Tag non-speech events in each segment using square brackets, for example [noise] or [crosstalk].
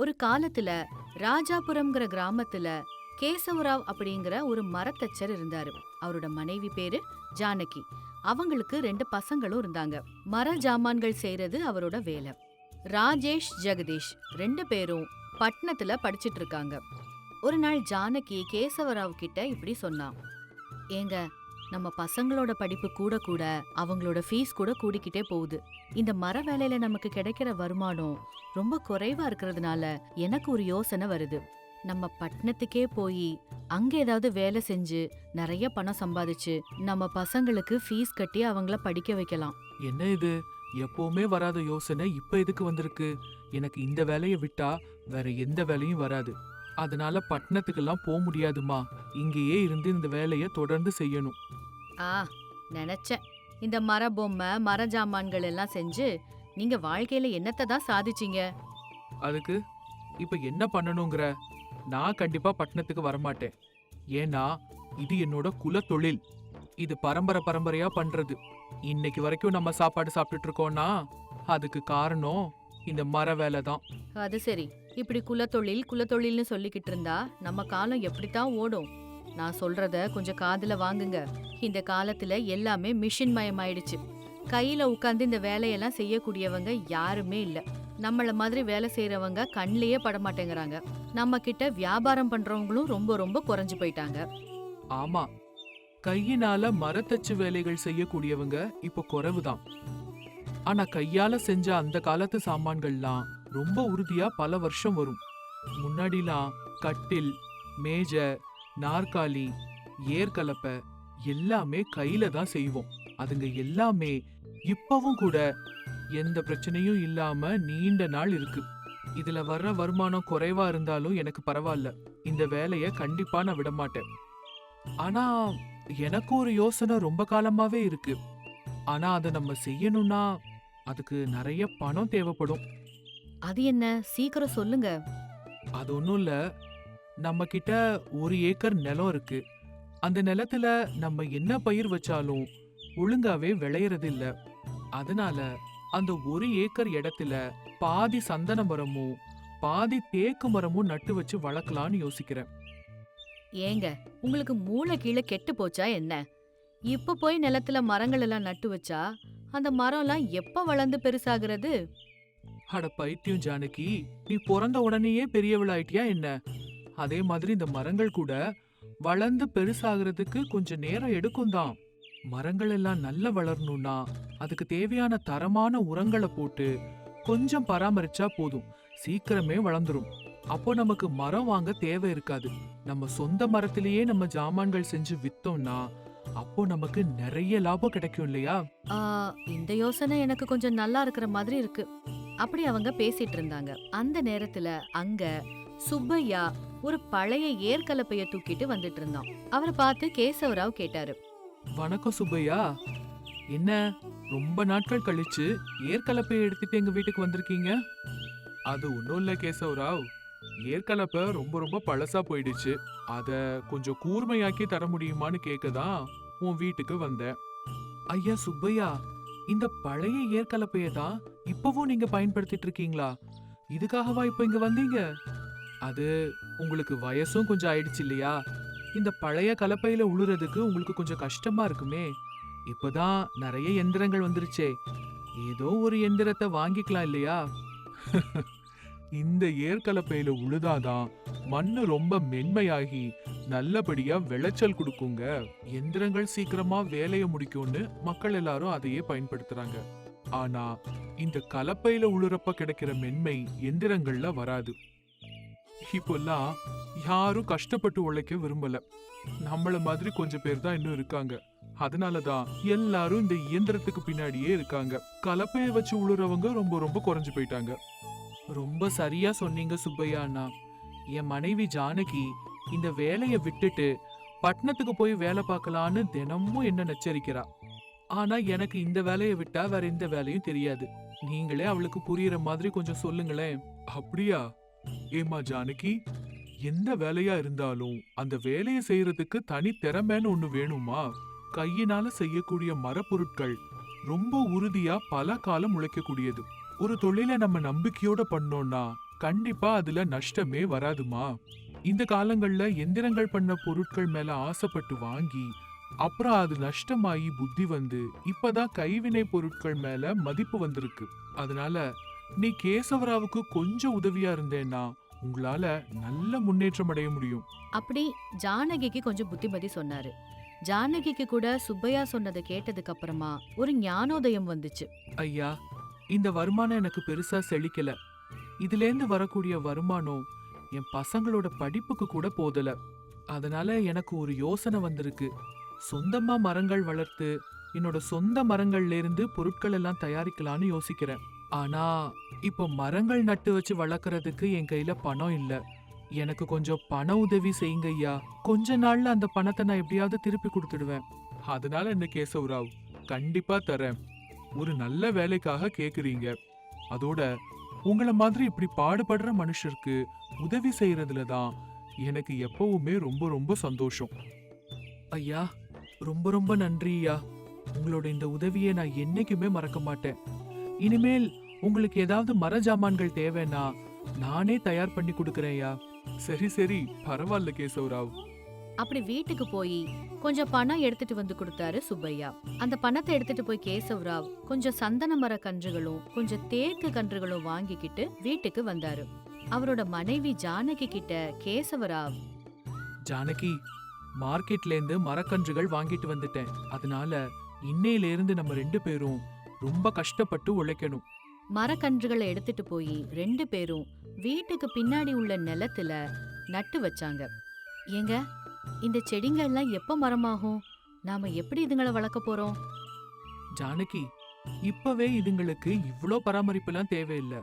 ஒரு காலத்துல ராஜாபுரம்ங்கிற கிராமத்துல கேசவராவ் அப்படிங்கிற ஒரு மரத்தச்சர் இருந்தாரு. அவரோட மனைவி பேரு ஜானகி. அவங்களுக்கு ரெண்டு பசங்களும் இருந்தாங்க. மர ஜாமான்கள் செய்யறது அவரோட வேலை. ராஜேஷ் ஜெகதீஷ் ரெண்டு பேரும் பட்டணத்துல படிச்சிட்டு இருக்காங்க. ஒரு நாள் ஜானகி கேசவராவ் கிட்ட இப்படி சொன்னான். ஏங்க நம்ம பசங்களோட படிப்பு கூட கூட அவங்களோட ஃபீஸ் கூட கூடிக்கிட்டே போகுது. இந்த மர வேலையில நமக்கு கிடைக்கிற வருமானம் ரொம்ப குறைவா இருக்கிறதுனால எனக்கு ஒரு யோசனை வருது. நம்ம பட்டணத்துக்கே போய் அங்க ஏதாவது வேலை செஞ்சு நிறைய பணம் சம்பாதிச்சு நம்ம பசங்களுக்கு ஃபீஸ் கட்டி அவங்கள படிக்க வைக்கலாம். என்ன இது? எப்பவுமே வராத யோசனை இப்ப எதுக்கு வந்திருக்கு? எனக்கு இந்த வேலையை விட்டா வேற எந்த வேலையும் வராது. அதனால பட்டணத்துக்கெல்லாம் போக முடியாதுமா. இங்கேயே இருந்து இந்த வேலையை தொடர்ந்து செய்யணும். ஆ நினைச்சேன். இந்த மர பொம்மை மர ஜாமான்கள் எல்லாம் செஞ்சு நீங்க வாழ்க்கையில என்னத்தை தான் சாதிச்சீங்க? அதுக்கு இப்ப என்ன பண்ணணுங்கிற? நான் கண்டிப்பா பட்டணத்துக்கு வரமாட்டேன். ஏன்னா இது என்னோட குல தொழில். இது பரம்பரை பரம்பரையா பண்றது. இன்னைக்கு வரைக்கும் நம்ம சாப்பாடு சாப்பிட்டுட்டு இருக்கோம்னா அதுக்கு காரணம் இந்த மர வேலை தான். அது சரி. இப்படி குலத்தொழில் குலத்தொழில்னு சொல்லிக்கிட்டு இருந்தா நம்ம காலம் எப்படித்தான் ஓடும்? நான் சொல்றத கொஞ்சம் காதுல வாங்குங்க. இந்த காலத்துல எல்லாமே மிஷின் மயமாயிடுச்சு. கையில உட்காந்து இந்த வேலையெல்லாம் செய்யக்கூடியவங்க யாருமே இல்ல. நம்மள மாதிரி வேலை செய்யறவங்க கண்ணிலேயே பட மாட்டேங்கிறாங்க. நம்ம கிட்ட வியாபாரம் பண்றவங்களும் ரொம்ப ரொம்ப குறைஞ்சு போயிட்டாங்க. ஆமா. கையினால மரத்தச்சு வேலைகள் செய்யக்கூடியவங்க இப்ப குறைவுதான். ஆனா கையால செஞ்ச அந்த காலத்து சாமான்கள்லாம் ரொம்ப உறுதியா பல வருஷம் வரும். முன்னாடிலாம் கட்டில் மேஜை நாற்காலி ஏர்கலப்பை எல்லாமே கையில தான் செய்வோம். அதுங்க எல்லாமே இப்பவும் கூட எந்த பிரச்சனையும் இல்லாம நீண்ட நாள் இருக்கு. இதுல வர்ற வருமானம் குறைவா இருந்தாலும் எனக்கு பரவாயில்ல. இந்த வேலைய கண்டிப்பா நான் விட மாட்டேன். ஆனா எனக்கு ஒரு யோசனை ரொம்ப காலமாவே இருக்கு. ஆனா அதை நம்ம செய்யணும்னா அதுக்கு நிறைய பணம் தேவைப்படும். அது என்ன? சீக்கிரம் சொல்லுங்க. அது ஒன்றும் இல்ல. நம்ம கிட்ட ஒரு ஏக்கர் நிலம் இருக்கு. அந்த நிலத்துல நம்ம என்ன பயிர் வச்சாலும் ஒழுங்காவே விளையறது இல்ல அதனால அந்த ஒரு ஏக்கர் இடத்துல பாதி சந்தன மரமும் பாதி தேக்கு மரமும் நட்டு வச்சு வளர்க்கலாம்னு யோசிக்கிறேன். ஏங்க உங்களுக்கு மூளை கீழே கெட்டு போச்சா என்ன? இப்ப போய் நிலத்துல மரங்கள் எல்லாம் நட்டு வச்சா அந்த மரம்லாம் எப்ப வளர்ந்து பெருசாகிறது? அட பைத்தியம் ஜானகி நீ பிறந்த உடனேயே பெரியவளாயிட்டியா என்ன? அதே மாதிரி இந்த மரங்கள் கூட வளர்ந்து பெருசாகிறதுக்கு கொஞ்சம் நேரம் எடுக்கும் தான். மரங்கள் எல்லாம் நல்லா வளரணும்னா அதுக்கு தேவையான தரமான உரங்களை போட்டு கொஞ்சம் பராமரிச்சா போதும். சீக்கிரமே வளர்ந்துரும். அப்போ நமக்கு மரம் வாங்க தேவை இருக்காது. நம்ம சொந்த மரத்திலேயே நம்ம ஜாமான்கள் செஞ்சு வித்தோம்னா அப்போ நமக்கு நிறைய லாபம் கிடைக்கும் இல்லையா? ஆ, இந்த யோசனை எனக்கு கொஞ்சம் நல்லா இருக்கிற மாதிரி இருக்கு. அப்படி அவங்க பேசிட்டு இருந்தாங்க. அந்த நேரத்துல அங்க சுப்பையா ஒரு பழைய ஏர்கலப்பைய தூக்கிட்டு வந்துட்டு இருந்தான். அவரை பார்த்து கேசவராவ் கேட்டாரு. வணக்கம் சுப்பையா. என்ன ரொம்ப நாட்கள் கழிச்சு ஏற்கலப்பையை எடுத்துட்டு எங்க வீட்டுக்கு வந்திருக்கீங்க? அது ஒன்றும் இல்லை கேசவராவ். ஏற்கலப்பை ரொம்ப ரொம்ப பழசா போயிடுச்சு. அத கொஞ்சம் கூர்மையாக்கி தர முடியுமான்னு கேட்கதான் உன் வீட்டுக்கு வந்தேன். ஐயா சுப்பையா இந்த பழைய ஏற்கலப்பையை தான் இப்பவும் நீங்க பயன்படுத்திட்டு இருக்கீங்களா இதுக்காகவா இப்ப இங்க வந்தீங்க? அது உங்களுக்கு வயசும் கொஞ்சம் ஆயிடுச்சு இல்லையா? இந்த பழைய கலப்பையில உழுறதுக்கு உங்களுக்கு கொஞ்சம் கஷ்டமா இருக்குமே. இப்பதான் நிறைய எந்திரங்கள் வந்துருச்சே. ஏதோ ஒரு எந்திரத்தை வாங்கிக்கலாம் இல்லையா? [laughs] இந்த ஏற்கலப்பையில உழுதாதான் மண்ணு ரொம்ப மென்மையாகி நல்லபடியா விளைச்சல் கொடுக்குங்க. எந்திரங்கள் சீக்கிரமா வேலையை முடிக்கும்னு மக்கள் எல்லாரும் அதையே பயன்படுத்துறாங்க. ஆனா இந்த கலப்பையில உழுறப்ப கிடைக்கிற மென்மை எந்திரங்கள்ல வராது. இப்போல்லாம் யாரும் கஷ்டப்பட்டு உழைக்க விரும்பல. நம்மள மாதிரி கொஞ்சம் பேர் தான் இன்னும் இருக்காங்க. அதனாலதான் எல்லாரும் இந்த இயந்திரத்துக்கு பின்னாடியே இருக்காங்க. கலப்பையை வச்சு உழுறவங்க ரொம்ப ரொம்ப குறைஞ்சு போயிட்டாங்க. ரொம்ப சரியா சொன்னீங்க சுப்பையா அண்ணா. என் மனைவி ஜானகி இந்த வேலையை விட்டுட்டு பட்டணத்துக்கு போய் வேலை பார்க்கலான்னு தினமும் என்ன நச்சரிக்கிறா. ஆனா எனக்கு இந்த வேலையை விட்டா வேற எந்த வேலையும் தெரியாது. நீங்களே அவளுக்கு புரியுற மாதிரி கொஞ்சம் சொல்லுங்களேன். அப்படியா? ஏமா ஜானகி எந்த வேலையா இருந்தாலும் அந்த வேலையை செய்யறதுக்கு தனி திறமைன்னு ஒண்ணு வேணுமா? கையினால செய்யக்கூடிய மரப்பொருட்கள் ரொம்ப உறுதியா பல காலம் உழைக்கக்கூடியது. ஒரு தொழிலை நம்ம நம்பிக்கையோட பண்ணோம்னா கண்டிப்பா அதுல நஷ்டமே வராதுமா? இந்த காலங்கள்ல எந்திரங்கள் பண்ண பொருட்கள் மேல ஆசைப்பட்டு வாங்கி அப்புறம் அது நஷ்டமாயி புத்தி வந்து இப்பதான் கைவினை பொருட்கள் மேல மதிப்பு வந்திருக்கு. அதனால நீ கேசவராவுக்கு கொஞ்சம் உதவியா இருந்தேன்னா உங்களால நல்ல முன்னேற்றம் அடைய முடியும். அப்படி ஜானகிக்கு கொஞ்சம் புத்திமதி சொன்னாரு. ஜானகிக்கு கூட சுப்பையா சொன்னதை கேட்டதுக்கு அப்புறமா ஒரு ஞானோதயம் வந்துச்சு. ஐயா இந்த வருமானம் எனக்கு பெருசா செழிக்கல. இதுலேருந்து வரக்கூடிய வருமானம் என் பசங்களோட படிப்புக்கு கூட போதல. அதனால எனக்கு ஒரு யோசனை வந்திருக்கு. சொந்தமா மரங்கள் வளர்த்து என்னோட சொந்த மரங்கள்ல இருந்து பொருட்கள் எல்லாம் தயாரிக்கலாம்னு யோசிக்கிறேன். ஆனா இப்போ மரங்கள் நட்டு வச்சு வளர்க்கறதுக்கு என் கையில பணம் இல்ல. எனக்கு கொஞ்சம் பண உதவி செய்யுங்க ஐயா. கொஞ்ச நாள்ல அந்த பணத்தை நான் எப்படியாவது திருப்பி கொடுத்துடுவேன். அதனால என்ன கேசவராவ் கண்டிப்பா தரேன். ஒரு நல்ல வேலைக்காக கேக்குறீங்க. அதோட உங்கள மாதிரி இப்படி பாடுபடுற மனுஷருக்கு உதவி செய்யறதுல தான் எனக்கு எப்பவுமே ரொம்ப ரொம்ப சந்தோஷம். ஐயா ரொம்ப ரொம்ப நன்றி ஐயா. உங்களோட இந்த உதவியை நான் என்னைக்குமே மறக்க மாட்டேன். இனிமேல் உங்களுக்கு ஏதாவது மர ஜாமான்கள் தேவைன்னா நானே தயார் பண்ணி கொடுக்கறேன் ஐயா. சரி சரி. பரவாயில்ல கேசவராவ். அப்படி வீட்டுக்கு போய் கொஞ்சம் பணம் எடுத்துட்டு வந்து கொடுத்தாரு சுப்பையா. அந்த பணத்தை எடுத்துட்டு போய் கேசவராவ் கொஞ்சம் சந்தன மர கன்றுகளும் கொஞ்சம் தேக்கு கன்றுகளும் வாங்கிக்கிட்டு வீட்டுக்கு வந்தாரு. அவரோட மனைவி ஜானகி கிட்ட கேசவராவ் ஜானகி மார்க்கெட்ல இருந்து மரக்கன்றுகள் வாங்கிட்டு வந்துட்டேன். அதனால இன்னையில இருந்து நம்ம ரெண்டு பேரும் ரொம்ப கஷ்டப்பட்டு உழைக்கணும். மரக்கன்றுகளை எடுத்துட்டு போய் ரெண்டு பேரும் வீட்டுக்கு பின்னாடி உள்ள நிலத்துல நட்டு வச்சாங்க. ஏங்க இந்த செடிங்க எல்லாம் எப்ப மரமாகும்? நாம எப்படி இதுங்களை வளர்க்க போறோம்? ஜானகி இப்பவே இதுங்களுக்கு இவ்ளோ பராமரிப்புலாம் தேவையில்லை.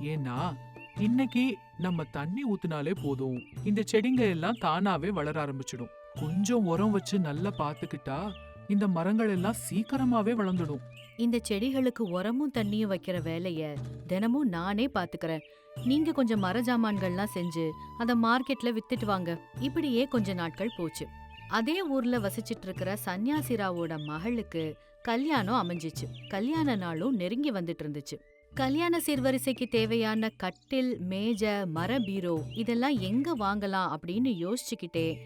ஏன்னா இன்னைக்கு நம்ம தண்ணி ஊத்துனாலே போதும். இந்த செடிங்க எல்லாம் தானாவே வளர ஆரம்பிச்சிடும். கொஞ்சம் உரம் வச்சு நல்லா பாத்துக்கிட்டா இந்த மரங்கள் எல்லாம் சீக்கிரமாவே வளர்ந்துடும். இந்த செடிகளுக்கு உரமும் தண்ணியும் வைக்கிற வேலைய தினமும் நானே பாத்துக்கறேன். நீங்க கொஞ்சம் மர ஜாமான்கள்லாம் செஞ்சு அத மார்க்கெட்ல வித்துட்டு வாங்க. இப்படியே கொஞ்ச நாட்கள் போச்சு. அதே ஊர்ல வசிச்சிட்டு இருக்கிற சன்னியாசிராவோட மகளுக்கு கல்யாணம் அமைஞ்சிச்சு. கல்யாண நாளும் நெருங்கி வந்துட்டு இருந்துச்சு கல்யாண சீர்வரிசைக்கு தேவையான கட்டில் மேஜ மர பீரோ இதெல்லாம் எங்க வாங்கலாம் அப்படின்னு யோசிச்சுக்கிட்டே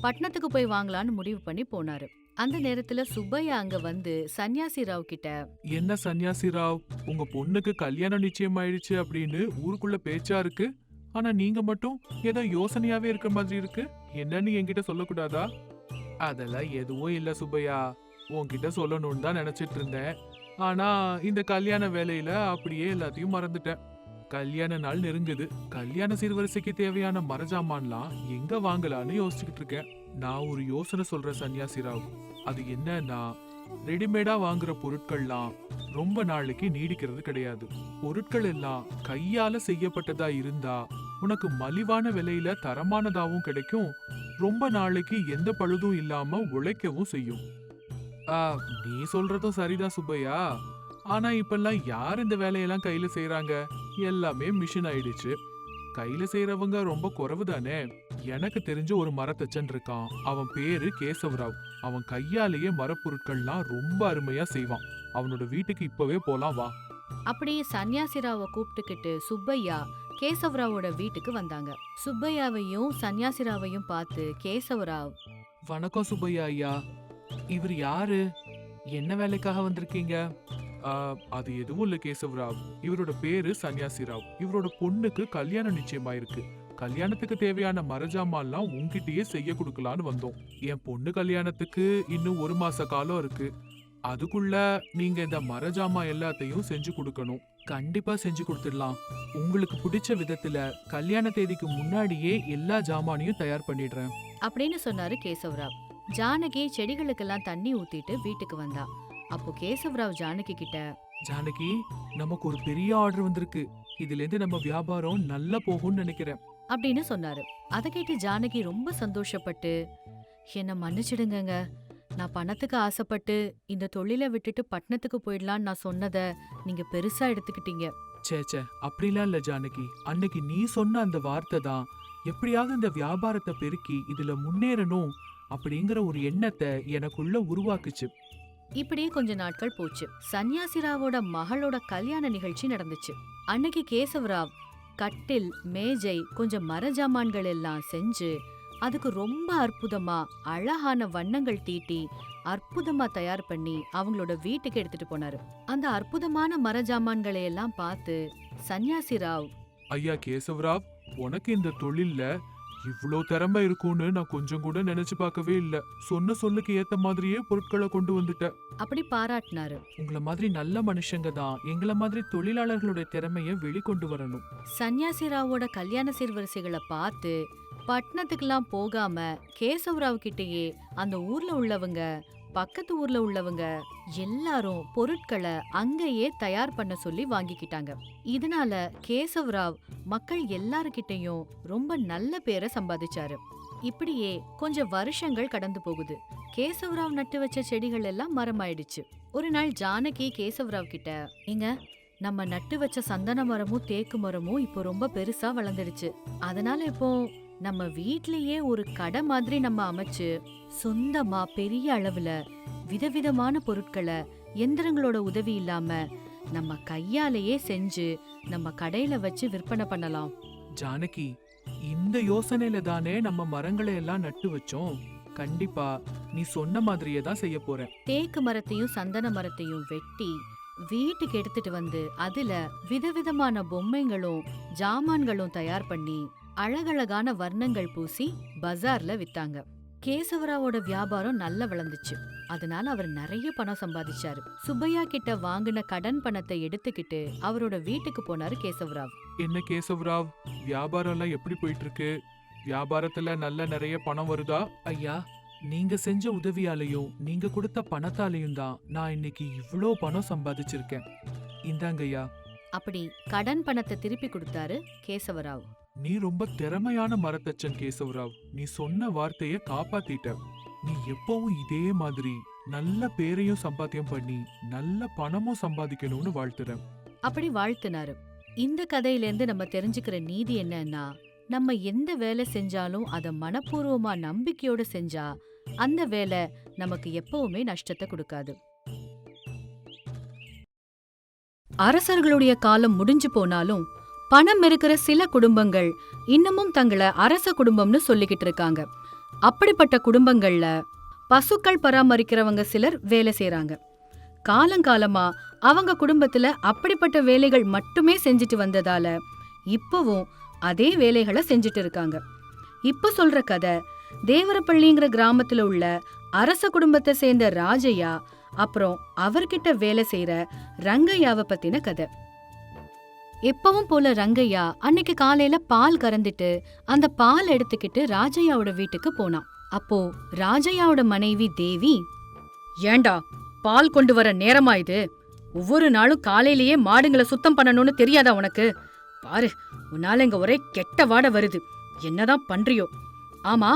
பட்டணத்துக்கு போய் வாங்கலாம்னு முடிவு பண்ணி போனாரு. அந்த நேரத்துல சுப்பையா அங்க வந்து சன்னியாசி ராவ் கிட்ட என்ன சன்னியாசி ராவ்? உங்க பொண்ணுக்கு கல்யாணம் நிச்சயம் ஆயிடுச்சு அப்படின்னு ஊருக்குள்ள பேச்சா இருக்கு. ஆனா நீங்க மட்டும் ஏதோ யோசனையாவே இருக்க மாதிரி இருக்கு. என்னன்னு என்கிட்ட சொல்லக்கூடாதா? அதெல்லாம் எதுவும் இல்ல சுப்பையா. உன்கிட்ட சொல்லணும்னு தான் நினைச்சிட்டு இருந்தேன். ஆனா இந்த கல்யாண வேலையில அப்படியே எல்லாத்தையும் மறந்துட்டேன். கல்யாண நாள் நெருங்குது. கல்யாண சீர்வரிசைக்கு தேவையான மரஜாமான்லாம் எங்க வாங்கலான்னு யோசிச்சுக்கிட்டு இருக்கேன். நான் ஒரு யோசனை சொல்றேன் சன்னியாசி ராவ் அது என்னன்னா ரெடிமேடா வாங்குற பொருட்கள்லாம் ரொம்ப நாளைக்கு நீடிக்கிறது கிடையாது. பொருட்கள் எல்லாம் கையால செய்யப்பட்டதா இருந்தா உனக்கு மலிவான விலையில தரமானதாவும் கிடைக்கும். ரொம்ப நாளைக்கு எந்த பழுதும் இல்லாம உழைக்கவும் செய்யும். ஆ, நீ சொல்றதும் சரிதான் சுப்பையா. ஆனா இப்பெல்லாம் யார் இந்த வேலையெல்லாம் கையில செய்யறாங்க எல்லாமே மிஷின் ஆயிடுச்சு. கையில செய்யறவங்க ரொம்ப குறைவு தானே எனக்கு தெரிஞ்ச ஒரு மரத்தச்சன் இருக்கான். அவன் பேரு கேசவராவ். அவன் கையாலேயே மரப்பொருட்கள்லாம் ரொம்ப அருமையா செய்வான். அவனோட வீட்டுக்கு இப்பவே போலாம் வா. அப்படியே சன்னியாசிராவை கூப்பிட்டுக்கிட்டு சுப்பையா கேசவராவோட வீட்டுக்கு வந்தாங்க. சுப்பையாவையும் சன்னியாசிராவையும் பார்த்து கேசவராவ். வணக்கம் சுப்பையா ஐயா. இவர் யாரு? என்ன வேலைக்காக வந்திருக்கீங்க? அது எதுவும் இல்ல கேசவராவ். இவரோட பேரு சன்னியாசி ராவ். இவரோட பொண்ணுக்கு கல்யாணம் நிச்சயமாயிருக்கு. கல்யாணத்துக்கு தேவையான மரஜாமான்லாம் உங்ககிட்டயே செய்ய கொடுக்கலான்னு வந்தோம். என் பொண்ணு கல்யாணத்துக்கு இன்னும் ஒரு மாச காலம் இருக்கு. அதுக்குள்ள நீங்க இந்த மரஜாமா எல்லாத்தையும் செஞ்சு கொடுக்கணும். கண்டிப்பா செஞ்சு கொடுத்துடலாம். உங்களுக்கு பிடிச்ச விதத்துல கல்யாண தேதிக்கு முன்னாடியே எல்லா ஜாமானையும் தயார் பண்ணிடுறேன். அப்படின்னு சொன்னாரு கேசவராவ். ஜானகி செடிகளுக்கெல்லாம் தண்ணி ஊத்திட்டு வீட்டுக்கு வந்தா. அப்போ கேசவராவ் ஜானகி கிட்ட ஜானகி நமக்கு ஒரு பெரிய ஆர்டர் வந்திருக்கு. இதுல இருந்து நம்ம வியாபாரம் நல்லா போகும்னு நினைக்கிறேன். அப்படின்னு சொன்னாரு. அதை கேட்டு ஜானகி ரொம்ப சந்தோஷப்பட்டு என்ன மன்னிச்சிடுங்கங்க. நான் பணத்துக்கு ஆசைப்பட்டு இந்த தொழிலை விட்டுட்டு பட்டணத்துக்கு போயிடலான்னு நான் சொன்னதை நீங்க பெருசா எடுத்துக்கிட்டீங்க. ச்சே ச்சே அப்படிலாம் இல்ல ஜானகி. அன்னைக்கு நீ சொன்ன அந்த வார்த்தை தான் எப்படியாவது இந்த வியாபாரத்தை பெருக்கி இதுல முன்னேறணும் அப்படிங்கிற ஒரு எண்ணத்தை எனக்குள்ள உருவாக்குச்சு. இப்படியே கொஞ்ச நாட்கள் போச்சு. சன்னியாசிராவோட மகளோட கல்யாண நிகழ்ச்சி நடந்துச்சு. அன்னைக்கு கேசவராவ் கட்டில் மேஜை கொஞ்சம் மர ஜாமான்கள் எல்லாம் செஞ்சு அதுக்கு ரொம்ப அற்புதமா அழகான வண்ணங்கள் தீட்டி அற்புதமா தயார் பண்ணி அவங்களோட வீட்டுக்கு எடுத்துட்டு போனாரு. அந்த அற்புதமான மர ஜாமான்களை எல்லாம் பார்த்து சன்னியாசி ராவ் ஐயா கேசவராவ் உனக்கு இந்த தொழில்ல இவ்ளோ திறமை இருக்கும்னு நான் கொஞ்சம் கூட நினைச்சு பார்க்கவே இல்ல. சொன்ன சொல்லுக்கு ஏத்த மாதிரியே பொருட்களை கொண்டு வந்துட்ட. அப்படி பாராட்டினாரு. உங்கள மாதிரி நல்ல மனுஷங்க தான். எங்கள மாதிரி தொழிலாளர்களுடைய திறமைய வெளிக்கொண்டு வரணும். சன்னியாசி ராவோட கல்யாண சீர்வரிசைகளை பார்த்து பட்டணத்துக்கெல்லாம் போகாம கேசவராவ் கிட்டயே அந்த ஊர்ல உள்ளவங்க பக்கத்து ஊர்ல உள்ளவங்க எல்லாரும் பொருட்களை அங்கேயே தயார் பண்ண சொல்லி வாங்கிக்கிட்டாங்க. இதனால கேசவராவ் மக்கள் எல்லாருக்கிட்டையும் ரொம்ப நல்ல பேரை சம்பாதிச்சாரு. இப்படியே கொஞ்சம் வருஷங்கள் கடந்து போகுது. கேசவராவ் நட்டு வச்ச செடிகள் எல்லாம் மரமாயிடுச்சு. ஒரு நாள் ஜானகி கேசவராவ் கிட்ட இங்க நம்ம நட்டு வச்ச சந்தன மரமும் தேக்கு மரமும் இப்போ ரொம்ப பெருசா வளர்ந்துடுச்சு. அதனால இப்போ நம்ம வீட்லயே ஒரு கடை மாதிரி நம்ம அமைச்சு சொந்தமா பெரிய அளவுல விதவிதமான பொருட்களை எந்திரங்களோட உதவி இல்லாம நம்ம கையாலேயே செஞ்சு நம்ம கடையில வச்சு விற்பனை பண்ணலாம். ஜானகி இந்த யோசனையில தானே நம்ம மரங்களை எல்லாம் நட்டு வச்சோம். கண்டிப்பா நீ சொன்ன மாதிரியே தான் செய்ய போறேன். தேக்கு மரத்தையும் சந்தன மரத்தையும் வெட்டி வீட்டுக்கு எடுத்துட்டு வந்து அதுல விதவிதமான பொம்மைங்களும் ஜாமான்களும் தயார் பண்ணி அழகழகான வர்ணங்கள் பூசி பஜார்ல வித்தாங்க. கேசவராவோட வியாபாரம் நல்லா வளர்ந்துச்சு. அதனால அவர் நிறைய பணம் சம்பாதிச்சாரு. சுப்பையா கிட்ட வாங்கின கடன் பணத்தை எடுத்துக்கிட்டு அவரோட வீட்டுக்கு போனாரு கேசவராவ். என்ன கேசவராவ்? வியாபாரம் எல்லாம் எப்படி போயிட்டு இருக்கு வியாபாரத்துல நல்ல நிறைய பணம் வருதா? ஐயா நீங்க செஞ்ச உதவியாலையும் நீங்க கொடுத்த பணத்தாலையும் தான் நான் இன்னைக்கு இவ்ளோ பணம் சம்பாதிச்சிருக்கேன். இந்தாங்க ஐயா அப்படி கடன் பணத்தை திருப்பி கொடுத்தாரு கேசவராவ். நீ ரொம்ப திறமையான மரத்தச்சன் கேசவராவ். நீ சொன்ன வார்த்தைய காப்பாத்திட்ட. நீ எப்பவும் இதே மாதிரி நல்ல பேரையும் சம்பாத்தியம் பண்ணி நல்ல பணமும் சம்பாதிக்கணும்னு வாழ்த்துறேன் அப்படி வாழ்த்துனாரு. இந்த கதையில இருந்து நம்ம தெரிஞ்சுக்கிற நீதி என்னன்னா நம்ம எந்த வேலை செஞ்சாலும் அதை மனப்பூர்வமா நம்பிக்கையோட செஞ்சா அந்த வேலை நமக்கு எப்பவுமே நஷ்டத்தை கொடுக்காது. அரசர்களுடைய காலம் முடிஞ்சு போனாலும் பணம் இருக்கிற சில குடும்பங்கள் இன்னமும் தங்களை அரச குடும்பம்னு சொல்லிக்கிட்டு இருக்காங்க. அப்படிப்பட்ட குடும்பங்கள்ல பசுக்கள் பராமரிக்கிறவங்க சிலர் வேலை செய்யறாங்க காலங்காலமா அவங்க குடும்பத்துல அப்படிப்பட்ட வேலைகள் மட்டுமே செஞ்சுட்டு வந்ததால இப்பவும் அதே வேலைகளை செஞ்சுட்டு இருக்காங்க. இப்ப சொல்ற கதை தேவரப்பள்ளிங்கிற கிராமத்துல உள்ள அரச குடும்பத்தை சேர்ந்த ராஜையா அப்புறம் அவர்கிட்ட வேலை செய்யற ரங்கையாவை பத்தின கதை. எப்பவும் போல ரங்கையா அன்னைக்கு காலையில பால் கறந்துட்டு அந்த பால் எடுத்துக்கிட்டு ராஜையாவோட வீட்டுக்கு போனான். அப்போ ராஜையாவோட மனைவி தேவி ஏண்டா பால் கொண்டு வர நேரமா இது? ஒவ்வொரு நாளும் காலையிலேயே மாடுங்களை சுத்தம் பண்ணணும்னு தெரியாதா உனக்கு? பாரு உன்னால இங்க ஒரே கெட்ட வாட வருது. என்னதான் பண்றியோ? ஆமா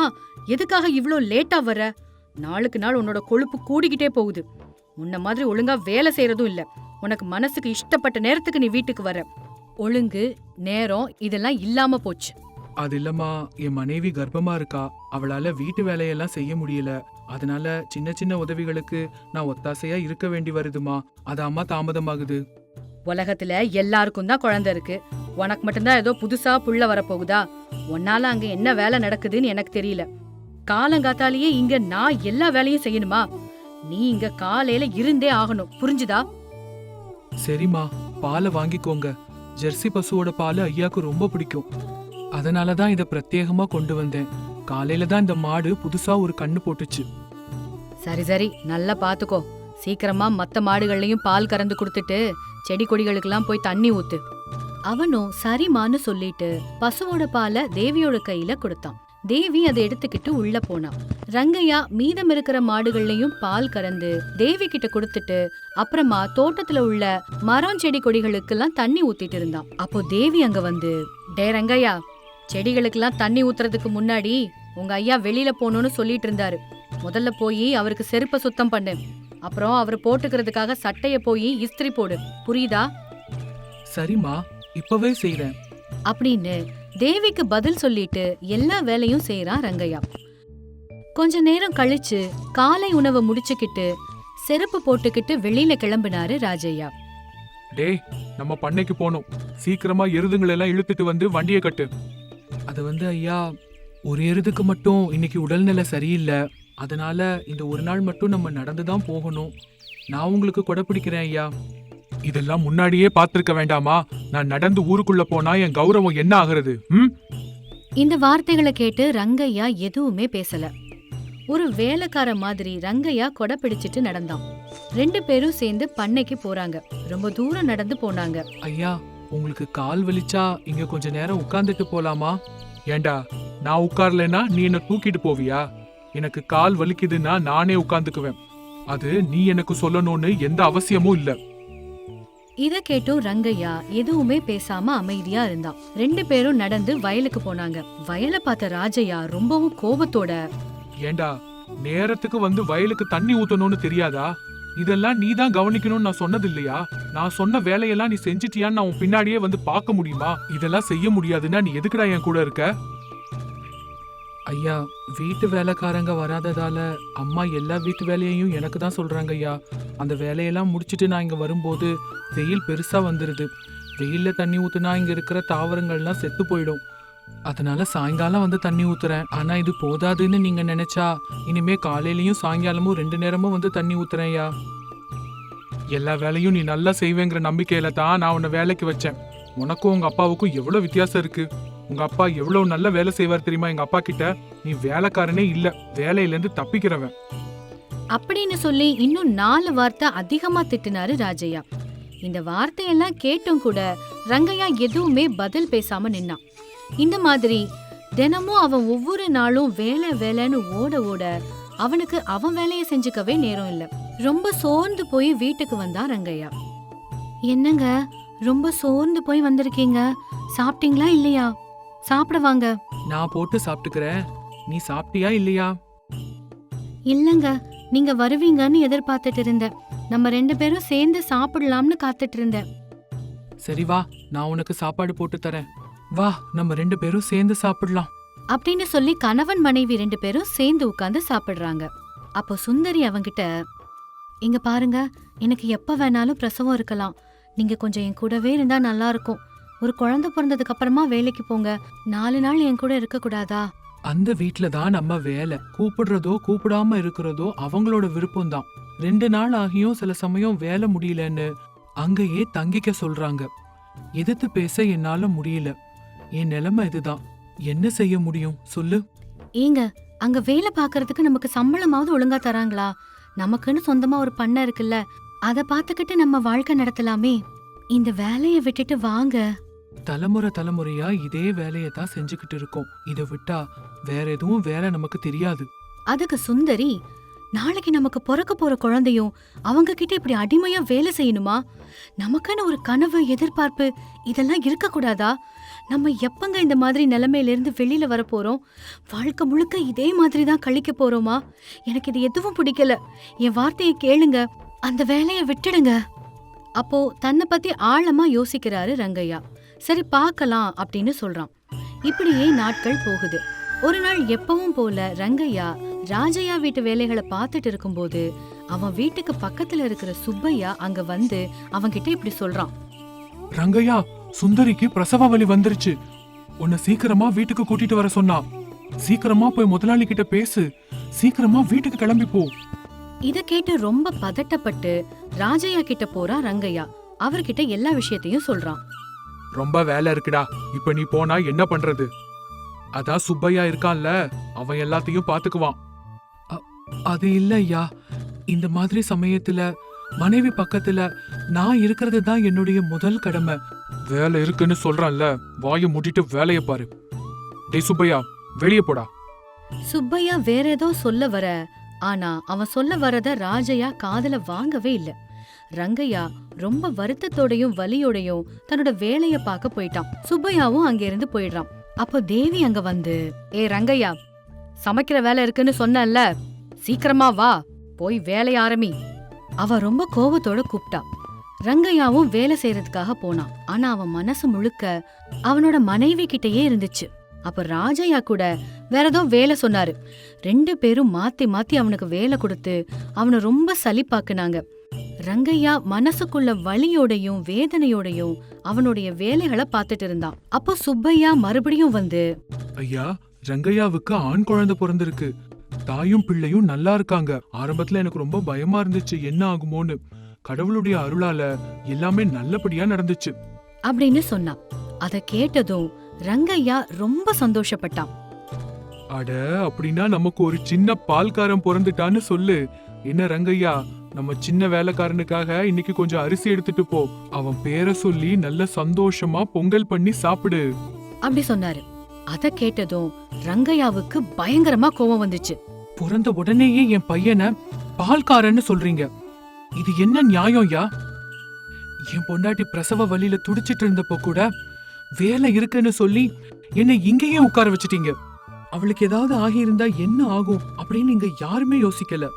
எதுக்காக இவ்ளோ லேட்டா வர நாளுக்கு நாள் உன்னோட கொழுப்பு கூடிக்கிட்டே போகுது. உன்ன மாதிரி ஒழுங்கா வேலை செய்யறதும் இல்ல. உனக்கு மனசுக்கு இஷ்டப்பட்ட நேரத்துக்கு நீ வீட்டுக்கு வர ஒழுங்கு நேரம் இதெல்லாம் இல்லாம போச்சு. அது இல்லம்மா என் மனைவி கர்ப்பமா இருக்கா. அவளால வீட்டு வேலையெல்லாம் செய்ய முடியல. அதனால சின்ன சின்ன உதவிகளுக்கு நான் ஒத்தாசையா இருக்க வேண்டி வருதுமா அது அம்மா தாமதமாகுது. உலகத்துல எல்லாருக்கும் தான் குழந்தை இருக்கு. உனக்கு மட்டும்தான் ஏதோ புதுசா புள்ள வரப்போகுதா? உன்னால அங்க என்ன வேலை நடக்குதுன்னு எனக்கு தெரியல. காலங்காத்தாலேயே இங்க நான் எல்லா வேலையும் செய்யணுமா? நீ இங்க காலையில இருந்தே ஆகணும். புரிஞ்சுதா? சரிம்மா பாலை வாங்கிக்கோங்க. ஜெர்சி பசுவோட பால் ஐயாவுக்கு ரொம்ப பிடிக்கும். அதனால தான் இதை பிரத்யேகமாக கொண்டு வந்தேன். காலையில தான் இந்த மாடு புதுசாக ஒரு கண்ணு போட்டுச்சு. சரி சரி. நல்லா பார்த்துக்கோ சீக்கிரமா மற்ற மாடுகள்லையும் பால் கறந்து கொடுத்துட்டு செடி கொடிகளுக்கெல்லாம் போய் தண்ணி ஊத்து. அவனும் சரிமான்னு சொல்லிட்டு பசுவோட பாலை தேவியோட கையில கொடுத்தான். தேவி அதை எடுத்துக்கிட்டு உள்ள போனான் ரங்கையா மீதம் இருக்கிற மாடுகள்லயும் பால் கறந்து தேவி கிட்ட கொடுத்துட்டு அப்புறமா தோட்டத்துல உள்ள மரம் செடி கொடிகளுக்கெல்லாம் தண்ணி ஊத்திட்டு இருந்தான். அப்போ தேவி அங்க வந்து டே ரங்கையா செடிகளுக்கெல்லாம் தண்ணி ஊத்துறதுக்கு முன்னாடி உங்க ஐயா வெளியில போகணும்னு சொல்லிட்டு இருந்தாரு. முதல்ல போய் அவருக்கு செருப்பை சுத்தம் பண்ணு. அப்புறம் அவர் போட்டுக்கிறதுக்காக சட்டைய போய் இஸ்திரி போடு. புரியுதா? சரிம்மா இப்பவே செய்றேன். அப்படின்னு தேவிக்கு பதில் சொல்லிட்டு எல்லா வேலையும் செய்றான் ரங்கையா. கொஞ்ச நேரம் கழிச்சு காலை உணவை முடிச்சுக்கிட்டு செருப்பு போட்டுக்கிட்டு வெளியில கிளம்பினாரு ராஜையா டேய் நம்ம பண்ணைக்கு போகணும் சீக்கிரமா எருதுங்களை எல்லாம் இழுத்துட்டு வந்து வண்டியை கட்டு. அது வந்து ஐயா ஒரு எருதுக்கு மட்டும் இன்னைக்கு உடல்நிலை சரியில்லை. அதனால இந்த ஒரு நாள் மட்டும் நம்ம நடந்து தான் போகணும். நான் உங்களுக்கு கொடை பிடிக்கிறேன் ஐயா. இதெல்லாம் முன்னாடியே பார்த்திருக்க வேண்டாமா? நான் நடந்து ஊருக்குள்ள போனா என் கௌரவம் என்ன ஆகுறது? ம்? இந்த வார்த்தைகளை கேட்டு ரங்கையா எதுவுமே பேசல. ஒரு வேலைக்கார மாதிரி ரங்கையா கொடை பிடிச்சிட்டு நடந்தான். ரெண்டு பேரும் சேர்ந்து பண்ணைக்கு போறாங்க. ரொம்ப தூரம் நடந்து போனாங்க. ஐயா உங்களுக்கு கால் வலிச்சா இங்க கொஞ்ச நேரம் உட்கார்ந்துட்டு போலாமா? ஏண்டா நான் உட்கார்லனா நீ என்ன தூக்கிட்டு போவியா? எனக்கு கால் வலிக்குதுன்னா நானே உட்கார்ந்துக்குவேன். அது நீ எனக்கு சொல்லணும்னு எந்த அவசியமும் இல்ல. இத கேட்டும் ரங்கையா எதுவுமே பேசாம அமைதியா இருந்தான் ரெண்டு பேரும் நடந்து வயலுக்கு போனாங்க. வயலை பார்த்த ராஜையா ரொம்பவும் கோபத்தோட ஏண்டா நேரத்துக்கு வந்து வயலுக்கு தண்ணி ஊத்தணும்னு தெரியாதா? இதெல்லாம் நீ தான் கவனிக்கணும்னு நான் சொன்னது இல்லையா நான் சொன்ன வேலையெல்லாம் நீ செஞ்சிட்டியான்னு நான் உன் பின்னாடியே வந்து பார்க்க முடியுமா? இதெல்லாம் செய்ய முடியாதுன்னா நீ எதுக்குடா என் கூட இருக்க? ஐயா வீட்டு வேலைக்காரங்க வராததால அம்மா எல்லா வீட்டு வேலையையும் எனக்கு தான் சொல்றாங்க ஐயா. அந்த வேலையெல்லாம் முடிச்சிட்டு நான் இங்க வரும்போது வெயில் பெருசா வந்துருது. வெயில்ல தண்ணி ஊத்துனா இங்க இருக்கிற தாவரங்கள்லாம் செத்து போயிடும். அதனால சாயங்காலம் வந்து தண்ணி ஊத்துறேன். ஆனா இது போதாதுன்னு நீங்க நினைச்சா இனிமே காலையிலயும் சாயங்காலமும் ரெண்டு நேரமும் வந்து தண்ணி ஊத்துறேன் ஐயா. எல்லா வேலையும் நீ நல்லா செய்வேங்கிற நம்பிக்கையில தான் நான் உன்னை வேலைக்கு வச்சேன். உனக்கும் உங்க அப்பாவுக்கும் எவ்வளவு வித்தியாசம் இருக்கு? உங்க அப்பா எவ்வளவு நல்ல வேலை செய்வார் தெரியுமா? எங்க அப்பா கிட்ட நீ வேலைக்காரனே இல்ல. வேலையில இருந்து தப்பிக்கிறவன். அப்படின்னு சொல்லி இன்னும் நாலு வார்த்தை அதிகமா திட்டினாரு ராஜையா. இந்த வார்த்தையெல்லாம் கேட்டும் கூட ரங்கையா எதுவுமே பதில் பேசாம நின்னான். இந்த மாதிரி தினமும் அவன் ஒவ்வொரு நாளும் வேலை வேலைன்னு ஓட ஓட அவனுக்கு அவன் வேலையை செஞ்சுக்கவே நேரம் இல்ல. ரொம்ப சோர்ந்து போய் வீட்டுக்கு வந்தான் ரங்கையா. என்னங்க? ரொம்ப சோர்ந்து போய் வந்திருக்கீங்க? சாப்பிட்டீங்களா இல்லையா? சாப்பிட வாங்க நான் போட்டு சாப்பிட்டுக்கிறேன். நீ சாப்பிட்டியா இல்லையா? இல்லங்க நீங்க வருவீங்கன்னு எதிர்பார்த்துட்டு இருந்தேன். நம்ம ரெண்டு பேரும் சேர்ந்து சாப்பிடலாம்னு காத்துட்டு இருந்தேன். சரி வா நான் உனக்கு சாப்பாடு போட்டு தரேன். வா நம்ம ரெண்டு பேரும் சேர்ந்து சாப்பிடலாம். அப்படின்னு சொல்லி கணவன் மனைவி ரெண்டு பேரும் சேர்ந்து உட்கார்ந்து சாப்பிடுறாங்க. அப்போ சுந்தரி அவங்கிட்ட இங்க பாருங்க எனக்கு எப்ப வேணாலும் பிரசவம் இருக்கலாம். நீங்க கொஞ்சம் என் கூடவே இருந்தா நல்லா இருக்கும். ஒரு குழந்தை பிறந்ததுக்கு அப்புறமா வேலைக்கு போங்க. நாலு நாள் என் கூட இருக்க கூடாதா? அந்த வீட்ல தான் நம்ம வேலை. கூப்பிடுறதோ கூப்பிடாம இருக்கிறதோ அவங்களோட விருப்பம் தான் ரெண்டு நாள் ஆகியும் சில சமயம் வேலை முடியலன்னு அங்கேயே தங்கிக்க சொல்றாங்க. எதிர்த்து பேச என்னால முடியல. என் நிலைமை இதுதான். என்ன செய்ய முடியும்? சொல்லு. ஏங்க அங்க வேலை பார்க்கறதுக்கு நமக்கு சம்பளமாவது ஒழுங்கா தராங்களா? நமக்குன்னு சொந்தமா ஒரு பண்ணை இருக்குல்ல. அத பாத்துக்கிட்டு நம்ம வாழ்க்கை நடத்தலாமே. இந்த வேலைய விட்டுட்டு வாங்க. தலைமுறை தலைமுறையா இதே வேலையை தான் செஞ்சுக்கிட்டு இருக்கோம். இதை விட்டா வேற எதுவும் வேலை நமக்கு தெரியாது. அதுக்கு சுந்தரி நாளைக்கு நமக்கு பிறக்க போற குழந்தையும் அவங்க கிட்ட இப்படி அடிமையா வேலை செய்யணுமா? நமக்கான ஒரு கனவு எதிர்பார்ப்பு இதெல்லாம் இருக்க கூடாதா நம்ம எப்பங்க இந்த மாதிரி நிலைமையில இருந்து வெளியில வர போறோம்? வாழ்க்கை முழுக்க இதே மாதிரி தான் கழிக்க போறோமா? எனக்கு இது எதுவும் பிடிக்கல. என் வார்த்தையை கேளுங்க. அந்த வேலையை விட்டுடுங்க. அப்போ தன்னை பத்தி ஆழமா யோசிக்கிறாரு ரங்கையா. சரி பார்க்கலாம் அப்படின்னு சொல்றான். இப்படியே நாட்கள் போகுது. ஒரு நாள் எப்பவும் போல ரங்கையா ராஜையா வீட்டு வேலைகளை பார்த்துட்டு இருக்கும்போது அவன் வீட்டுக்கு பக்கத்துல இருக்கிற சுப்பையா அங்க வந்து அவன்கிட்ட இப்படி சொல்றான். ரங்கையா சுந்தரிக்கு பிரசவ வலி வந்துருச்சு. உன்னை சீக்கிரமா வீட்டுக்கு கூட்டிட்டு வர சொன்னா. சீக்கிரமா போய் முதலாளி கிட்ட பேசு. சீக்கிரமா வீட்டுக்கு கிளம்பி போ. இத கேட்டு ரொம்ப பதட்டப்பட்டு ராஜையா கிட்ட போறான் ரங்கையா. அவர்கிட்ட எல்லா விஷயத்தையும் சொல்றான். ரொம்ப வேலை இருக்குடா. இப்ப நீ போனா என்ன பண்றது? அதான் சுப்பையா இருக்கான்ல. அவன் எல்லாத்தையும் பாத்துக்குவான். அது இல்ல ஐயா. இந்த மாதிரி சமயத்துல மனைவி பக்கத்துல நான் இருக்கிறது தான் என்னுடைய முதல் கடமை. வேலை இருக்குன்னு சொல்றான்ல. வாயை மூடிட்டு வேலைய பாரு. டேய் சுப்பையா வெளியே போடா. சுப்பையா வேற ஏதோ சொல்ல வர. ஆனா அவன் சொல்ல வரத ராஜையா காதல வாங்கவே இல்ல. ரங்கையா ரொம்ப வருத்தத்தோடையும் வலியோடையும் தன்னோட வேலைய பார்க்க போயிட்டான். சுப்பையாவும் அங்க இருந்து போயிடுறான். அப்போ தேவி அங்க வந்து ஏ ரங்கையா சமைக்கிற வேலை இருக்குன்னு சொன்னல்ல சீக்கிரமா வா போய் வேலைய ஆரம்பி. அவ ரொம்ப கோபத்தோட கூப்பிட்டா. ரங்கையாவும் வேலை செய்யறதுக்காக போனான். ஆனா அவன் மனசு முழுக்க அவனோட மனைவி கிட்டயே இருந்துச்சு. அப்ப ராஜையா கூட வேற ஏதோ வேலை சொன்னாரு. ரெண்டு பேரும் மாத்தி மாத்தி அவனுக்கு வேலை கொடுத்து அவனை ரொம்ப சலிப்பாக்குனாங்க. ரங்கையா மனசுக்குள்ள வலியோடையும் வேதனையோடையும் அவனுடைய வேலைகளை பார்த்துட்டு இருந்தான். அப்போ சுப்பையா மறுபடியும் வந்து ஐயா ரங்கையாவுக்கு ஆண் குழந்தை பிறந்திருக்கு. தாயும் பிள்ளையும் நல்லா இருக்காங்க. ஆரம்பத்துல எனக்கு ரொம்ப பயமா இருந்துச்சு என்ன ஆகுமோன்னு. கடவுளுடைய அருளால எல்லாமே நல்லபடியா நடந்துச்சு. அப்படின்னு சொன்னான். அத கேட்டதும் ரங்கையா ரொம்ப சந்தோஷப்பட்டான். அட அப்படின்னா நமக்கு ஒரு சின்ன பால்காரன் பிறந்துட்டான்னு சொல்லு. என்ன ரங்கையா நம்ம சின்ன வேலைக்காரனுக்காக இன்னைக்கு கொஞ்சம் அரிசி எடுத்துட்டு போ. அவன் பேரை சொல்லி நல்ல சந்தோஷமா பொங்கல் பண்ணி சாப்பிடு. அப்படி சொன்னாரு. அத கேட்டதும் ரங்கையாவுக்கு பயங்கரமா கோவம் வந்துச்சு. பிறந்த உடனேயே என் பையனை பால்காரன்னு சொல்றீங்க. இது என்ன நியாயம் யா என் பொண்டாட்டி பிரசவ வலியில துடிச்சிட்டு இருந்தப்போ கூட வேலை இருக்குன்னு சொல்லி என்னை இங்கேயே உட்கார வச்சிட்டீங்க. அவளுக்கு ஏதாவது ஆகியிருந்தா என்ன ஆகும் அப்படின்னு இங்க யாருமே யோசிக்கல.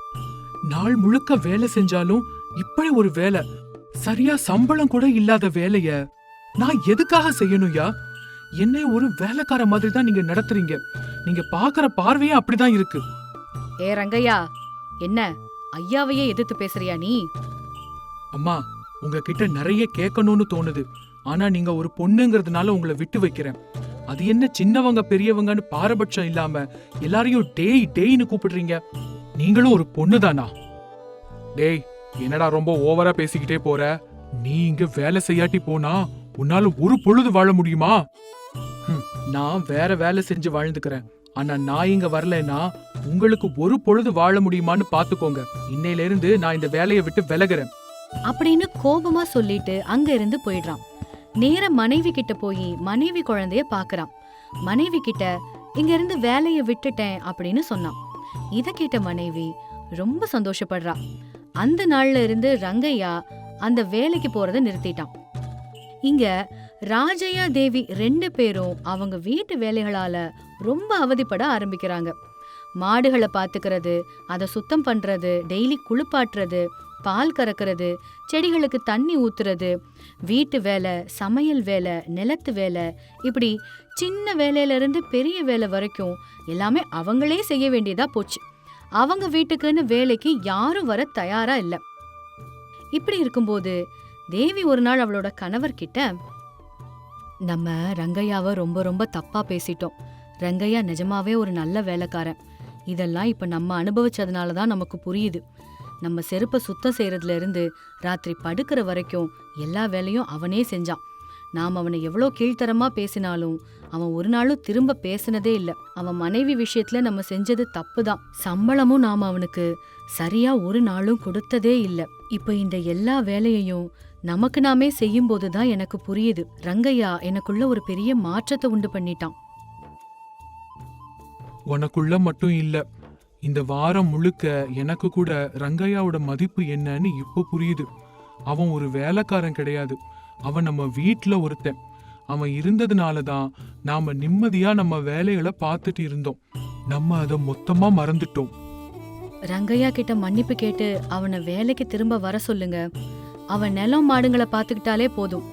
நாள் முழுக்க வேலை செஞ்சாலும் இப்படி ஒரு வேலை. சரியா சம்பளம் கூட இல்லாத வேலைய. நான் எதுக்காக செய்யணும்யா? என்னை ஒரு வேலைக்கார மாதிரி தான் நீங்க நடத்துறீங்க. நீங்க பாக்குற பார்வையே அப்படிதான் இருக்கு. ஏ ரங்கையா என்ன? ஐயாவையே எதிர்த்து பேசுறியா நீ? அம்மா உங்ககிட்ட நிறைய கேட்கணும்னு தோணுது. ஆனா நீங்க ஒரு பொண்ணுங்கிறதுனால உங்களை விட்டு வைக்கிறேன். அது என்ன சின்னவங்க பெரியவங்கன்னு பாரபட்சம் இல்லாம எல்லாரையும் டேய் டேய்னு கூப்பிடுறீங்க. நீங்களும் ஒரு பொண்ணுதானா? டேய் என்னடா ரொம்ப ஓவரா பேசிக்கிட்டே போற? நீ இங்க வேலை செய்யாட்டி போனா உன்னால ஒரு பொழுது வாழ முடியுமா? ஹம், நான் வேற வேலை செஞ்சு வாழ்ந்துக்கிறேன். ஆனா நான் இங்க வரலைன்னா உங்களுக்கு ஒரு பொழுது வாழ முடியுமான்னு பாத்துக்கோங்க. இன்னையில இருந்து நான் இந்த வேலையை விட்டு விலகுறேன். அப்படின்னு கோபமா சொல்லிட்டு அங்க இருந்து போயிடுறான். நேர மனைவி கிட்ட போய் மனைவி குழந்தைய பாக்குறான். மனைவி கிட்ட இங்க இருந்து வேலையை விட்டுட்டேன் அப்படின்னு சொன்னான். இத கேட்ட மனைவி ரொம்ப சந்தோஷப்படுறா. அந்த நாள்ல இருந்து ரங்கையா அந்த வேலைக்கு போறத நிறுத்திட்டான். இங்க ராஜையா தேவி ரெண்டு பேரும் அவங்க வீட்டு வேலைகளால ரொம்ப அவதிப்பட ஆரம்பிக்கிறாங்க. மாடுகளை பாத்துக்கிறது அதை சுத்தம் பண்றது டெய்லி குளிப்பாட்டுறது பால் கறக்கிறது செடிகளுக்கு தண்ணி ஊத்துறது வீட்டு வேலை சமையல் வேலை நிலத்து வேலை இப்படி சின்ன வேலையிலேருந்து பெரிய வேலை வரைக்கும் எல்லாமே அவங்களே செய்ய வேண்டியதாக போச்சு. அவங்க வீட்டுக்குன்னு வேலைக்கு யாரும் வர தயாரா இல்லை. இப்படி இருக்கும்போது தேவி ஒரு நாள் அவளோட கணவர்கிட்ட நம்ம ரங்கையாவை ரொம்ப ரொம்ப தப்பா பேசிட்டோம். ரங்கையா நிஜமாவே ஒரு நல்ல வேலைக்காரன். இதெல்லாம் இப்ப நம்ம அனுபவிச்சதுனால தான் நமக்கு புரியுது. நம்ம செருப்பை சுத்தம் செய்கிறதுலேருந்து ராத்திரி படுக்கிற வரைக்கும் எல்லா வேலையும் அவனே செஞ்சான். நாம் அவனை எவ்வளோ கீழ்த்தரமாக பேசினாலும் அவன் ஒரு நாளும் திரும்ப பேசினதே இல்லை. அவன் மனைவி விஷயத்தில் நம்ம செஞ்சது தப்பு தான் சம்பளமும் நாம் அவனுக்கு சரியாக ஒரு நாளும் கொடுத்ததே இல்லை. இப்போ இந்த எல்லா வேலையையும் நமக்கு நாமே செய்யும் போதுதான் எனக்கு புரியுது. ரங்கையா எனக்குள்ள ஒரு பெரிய மாற்றத்தை உண்டு பண்ணிட்டான். உனக்குள்ள மட்டும் இல்லை. இந்த வாரம் முழுக்க எனக்கு கூட ரங்கையாவோட மதிப்பு என்னன்னு இப்போ புரியுது. அவன் ஒரு வேலைக்காரன் கிடையாது. அவன் நம்ம வீட்டில் ஒருத்தன். அவன் இருந்ததுனால தான் நாம் நிம்மதியாக நம்ம வேலைகளை பார்த்துட்டு இருந்தோம். நம்ம அதை மொத்தமாக மறந்துட்டோம். ரங்கையா கிட்ட மன்னிப்பு கேட்டு அவனை வேலைக்கு திரும்ப வர சொல்லுங்க. அவன் நிலம் மாடுங்களை பார்த்துக்கிட்டாலே போதும்.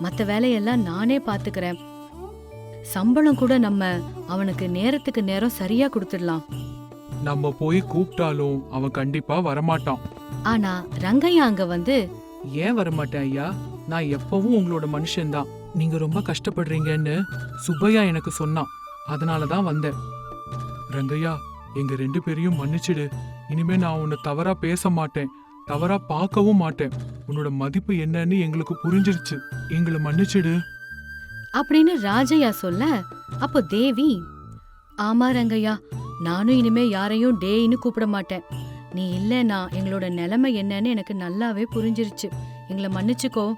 மற்ற வேலையெல்லாம் நானே பார்த்துக்கிறேன். சம்பளம் கூட நம்ம அவனுக்கு நேரத்துக்கு நேரம் சரியா கொடுத்துடலாம். நம்ம போய் கூப்பிட்டாலும் அவன் கண்டிப்பா வரமாட்டான். ஆனா ரங்கையா அங்க வந்து ஏன் வரமாட்டேன் ஐயா? நான் எப்பவும் உங்களோட மனுஷன்தான் நீங்க ரொம்ப கஷ்டப்படுறீங்கன்னு சுப்பையா எனக்கு சொன்னான். அதனால தான் வந்தேன். ரங்கையா எங்க ரெண்டு பேரையும் மன்னிச்சிடு. இனிமே நான் உன்னை தவறா பேச மாட்டேன். தவறா பார்க்கவும் மாட்டேன். உன்னோட மதிப்பு என்னன்னு எங்களுக்கு புரிஞ்சிருச்சு. எங்களை மன்னிச்சிடு. அப்படின்னு ராஜையா சொல்ல அப்போ தேவி ஆமா ரங்கையா நானும் இனிமே யாரையும் டேய்னு கூப்பிட மாட்டேன். நீ இல்லைன்னா எங்களோட நிலைமை என்னன்னு எனக்கு நல்லாவே புரிஞ்சிருச்சு. எங்களை மன்னிச்சுக்கோ.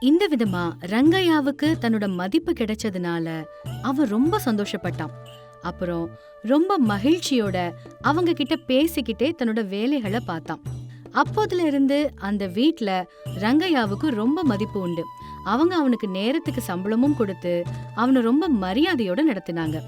இந்த விதமா ரங்கையாவுக்கு தன்னோட மதிப்பு கிடைச்சதுனால அவன் ரொம்ப சந்தோஷப்பட்டான். அப்புறம் ரொம்ப மகிழ்ச்சியோட அவங்க கிட்ட பேசிக்கிட்டே தன்னோட வேலைகளை பார்த்தான். அப்போதுல இருந்து அந்த வீட்ல ரங்கையாவுக்கு ரொம்ப மதிப்பு உண்டு. அவங்க அவனுக்கு நேரத்துக்கு சம்பளமும் கொடுத்து அவனை ரொம்ப மரியாதையோட நடத்தினாங்க.